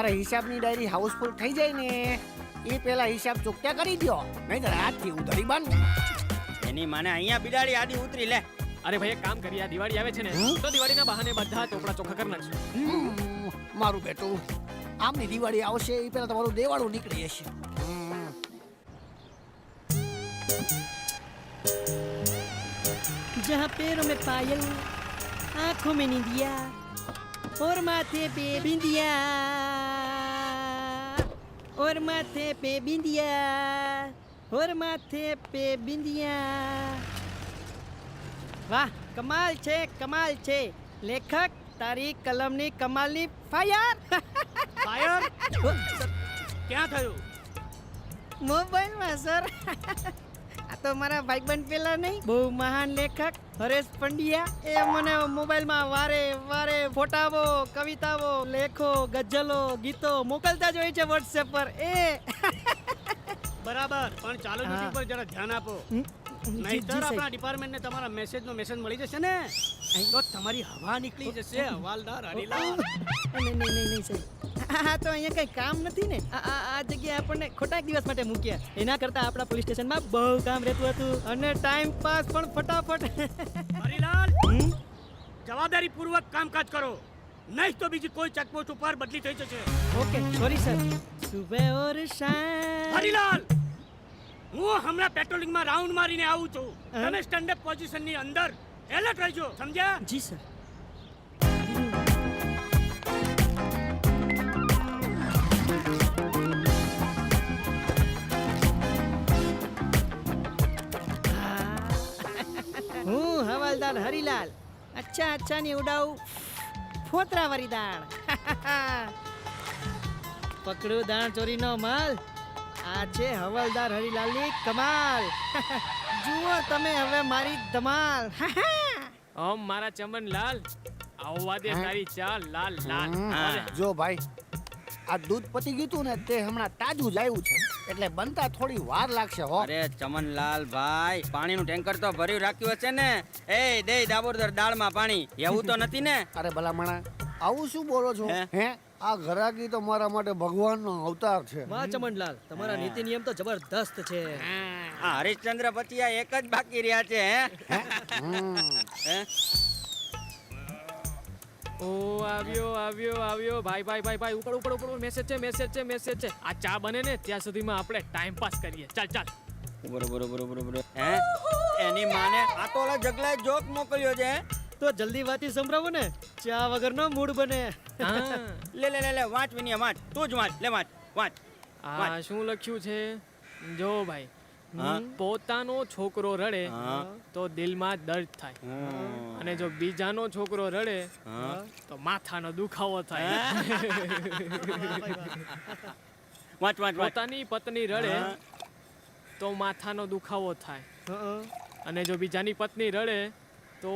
મારા હિસાબની diary Housefull થઈ જાય ને એ પેલા હિસાબ ચૂકતા કરી દો નહીંતર આજથી ઉધારી બંધ એની માને અહીંયા બિલાડી આડી ઉતરી લે અરે ભાઈ એક કામ કરીએ આ દિવાળી આવે છે ને હમ? તો દિવાળીના બહાને બધા ચોપડા ચોખ્ખા કરી નાખશું હમ, મારું બેટું આમની દિવાળી આવશે એ પેલા તમારું દેવાળું નીકળી જશે હમ. जहाँ पैरों में पायल आंखों में निंदिया और माथे पे बिंदिया और माथे पे बिंदिया और माथे पे बिंदिया વાહ કમાલ છે કમાલ છે લેખક તારી કલમની કમાલની ફાયર ફાયર ક્યાં થયું મોબાઈલમાં સર આ તો મારા ભાઈબંધ પેલા નહીં બહુ મહાન લેખક હરેશ પંડ્યા એ મને મોબાઈલમાં વારે વારે ફોટાઓ કવિતાઓ લેખો ગઝલો ગીતો મોકલતા જ હોય છે વોટ્સએપ પર. એ બરાબર. પણ ચાલો. યુટ્યુબ પર જરા ધ્યાન આપો. નહીતર. આપણા ડિપાર્ટમેન્ટને તમારા મેસેજનો મેસેજ મળી જશે ને? તો તમારી હવા નીકળી જશે હવાલદાર હરીલાલ. નહીં નહીં નહીં નહીં સાહેબ. આ તો અહીંયા કઈ કામ નથી ને? આ આ- જગ્યાએ આપણને ખોટા દિવસ માટે મૂક્યા. એના કરતા આપણા પોલીસ સ્ટેશનમાં બહુ કામ રહેતું હતું અને ટાઈમ પાસ પણ ફટાફટ. હરિલાલ? જવાબદારી પૂર્વક કામકાજ કરો. નહીં તો બીજી કોઈ ચેકપોસ્ટ ઉપર બદલી થઈ જશે. Okay sorry sir. સુબહ ઓર શામ હરિલાલ! હું હમણાં પેટ્રોલિંગમાં રાઉન્ડ મારીને આવું છું. હા? તમે સ્ટેન્ડ અપ પોઝિશનની અંદર એલર્ટ રહેજો સમજ્યા? જી સર. હું હરિલાલ. અચ્છા અચ્છા ની ઉડાવું ફોતરા વરી દાણ. પકડું દાણ ચોરીનો માલ. આ છે હવાલદાર હરીલાલની કમાલ. જુઓ તમે હવે મારી ધમાલ. ઓમ મારા ચમનલાલ આવવા દે તારી ચા લાલ લાલ. જો ભાઈ આ દૂધ પતી ગયું તું ને તે હમણાં તાજું લાવ્યું છે. એટલે બનતા થોડી વાર લાગશે હો. અરે ચમનલાલ ભાઈ પાણીનું ટેન્કર તો ભર્યું રાખ્યું હશે ને. એ દે દાબોદર દાળમાં પાણી. એવું તો નથી ને? અરે ભલામણા આવું શું બોલો છો? હે? આ ઘરાકી તો મારા માટે ભગવાનનો અવતાર છે. વાહ ચમનલાલ તમારા નીતિ નિયમ તો જબરદસ્ત છે. આ હરિશ્ચંદ્ર પછી આ એક જ બાકી રહ્યા છે હે? હે? ઓ આવ્યો આવ્યો આવ્યો. ભાઈ ભાઈ ભાઈ ભાઈ ઉપર ઉપર ઉપર મેસેજ છે મેસેજ છે મેસેજ છે. આ ચા બને ને ત્યાં સુધીમાં આપણે ટાઈમ પાસ કરીએ. ચાલ ચાલ. બરોબર બરોબર બરોબર. હે? એની માને આ તો ઓલા જગલાએ જોક મોકલ્યો છે તો જલ્દી વાતી સંભળાવો ને. ચા વગરનો મૂડ બને. લે લે લે લે વાંચ વિનિયા વાંચ. તું જ વાંચ. લે વાંચ વાંચ. આ શું લખ્યું છે? જો ભાઈ? પોતાનો છોકરો રડે તો દિલમાં દર્દ થાય. અને જો બીજાનો છોકરો રડે તો માથાનો દુખાવો થાય. પોતાની પત્ની રડે તો માથાનો દુખાવો થાય. અને જો બીજાની પત્ની રડે તો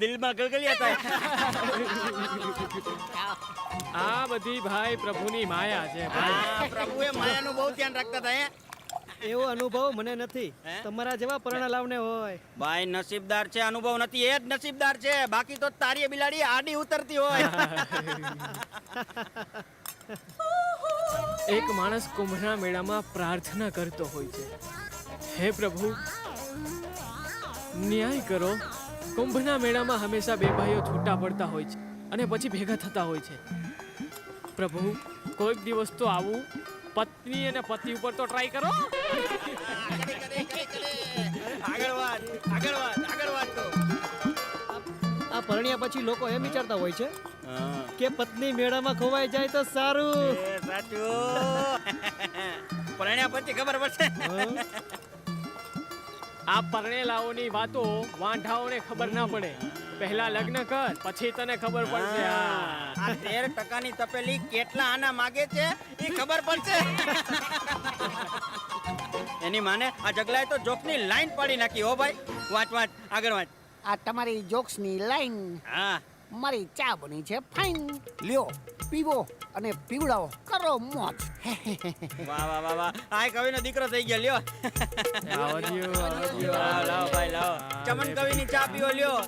દિલમાં ગલગલિયા થાય. આ બધી ભાઈ પ્રભુની માયા છે ભાઈ. પ્રભુએ માયાનું બહુ ધ્યાન રાખતા હતા એવો અનુભવ મને નથી. તમારા જેવા પરણા લાવને હોય. ભાઈ નસીબદાર છે અનુભવ નથી. એ જ નસીબદાર છે. બાકી તો તારી બિલાડી આડી ઉતરતી હોય. એક માણસ કુંભના મેળામાં પ્રાર્થના કરતો હોય છે. હે પ્રભુ ન્યાય કરો. કુંભના મેળામાં હંમેશા બે ભાઈઓ છૂટા પડતા હોય છે અને પછી ભેગા થતા હોય છે. પ્રભુ કોઈક દિવસ તો આવું પત્ની અને પતિ ઉપર તો ટ્રાય કરો. આગળ વાત આગળ વાત આગળ વાત તો. આ પરણ્યા પછી લોકો એમ વિચારતા હોય છે કે પત્ની મેળામાં ખોવાઈ જાય તો સારું. સાચું. પરણ્યા પછી ખબર પડશે. આ પરણેલાઓની વાતો વાંઢાઓને ખબર ના પડે. પહેલા લગ્ન કર પછી તને ખબર પડશે. આ આ તેર ટકાની તપેલી કેટલા આના માગે છે એ ખબર પડશે. એની માને આ જગલાએ તો જોકની લાઈન પાડી નાખી હો ભાઈ. વાંચ વાંચ આગળ વાંચ. આ તમારી જોક્સની લાઈન. હા. મારી ચા બની છે ફાઇન. લ્યો પીવો અને પીવડાવો. કરો મોજ. વાહ વાહ વાહ વાહ. આ કવિનો દીકરો થઈ ગયો લ્યો. આવજો આવજો લાવ લાવો ભાઈ લાવ. ચમન કવિની ચા પીવો લ્યો.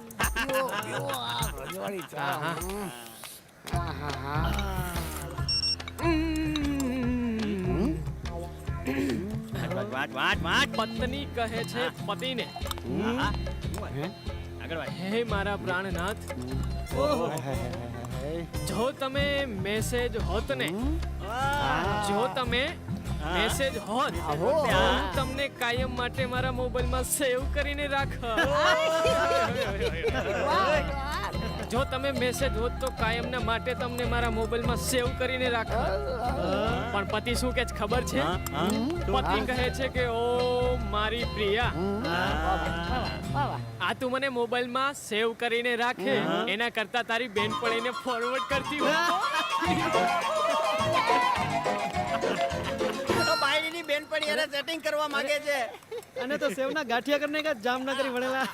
વાટ પત્ની કહે છે પતિને આગળ હે. મારા પ્રાણનાથ જો તમે મેસેજ હોત ને, જો તમે મેસેજ હોત. ત્યાં હું. તમને કાયમ માટે મારા મોબાઈલમાં સેવ કરીને રાખ. જો તમે મેસેજ હોત તો કાયમના માટે તમને મારા મોબાઈલમાં સેવ કરીને રાખ. પણ પતિ શું કે ખબર છે. પતિ કહે છે કે ઓ મારી પ્રિયા. આ તું મને મોબાઈલમાં સેવ કરીને રાખે. એના કરતા તારી બેનપણીને ફોરવર્ડ કરતી હોય. બેનપણી સેટિંગ કરવા માંગે છે. અને તો સેવના ગાંઠિયા કરીને કા જામનગરી વળેલા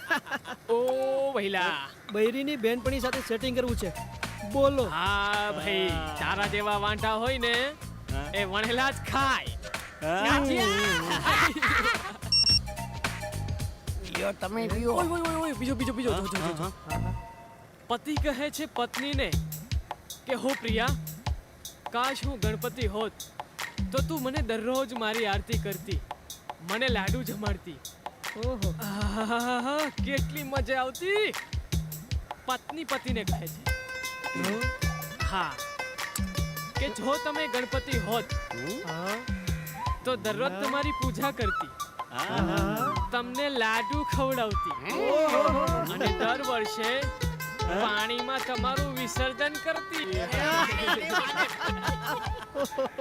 ઓ ભઈલા બૈરીની બેનપણી સાથે સેટિંગ કરવું છે. બોલો. હા ભાઈ તારા જેવા વાંટા હોય ને એ વણેલા જ ખાય. તમે લ્યો. ઓય ઓય ઓય ઓય બીજો બીજો બીજો. જો, જો, જો, જો. પતિ કહે છે પત્નીને કે હો પ્રિયા કાશ હું ગણપતિ હોત તો તું મને દરરોજ મારી આરતી કરતી. મને લાડુ જમાડતી. ઓહો. આહાહાહા, કેટલી મજા આવતી. પત્ની પતિને કહે છે. હા. કે જો તમે ગણપતિ હોત તો દરરોજ તમારી પૂજા કરતી. તમને લાડુ ખવડાવતી. અને દર વર્ષે પાણીમાં તમારું વિસર્જન કરતી.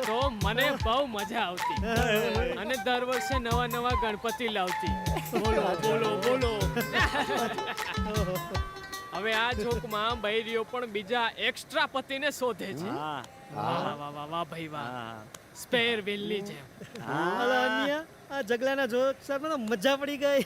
તો મને બહુ મજા આવતી. અને દર વર્ષે નવા નવા ગણપતિ લાવતી. બોલો બોલો બોલો. હવે આ જોકમાં બૈરીઓ પણ બીજા એક્સ્ટ્રા પતિને શોધે છે. વાહ વાહ વાહ વાહ ભાઈ વાહ. સ્પેર વેલની જેમ. આ જગલાના જોક સર મને મજા પડી ગઈ.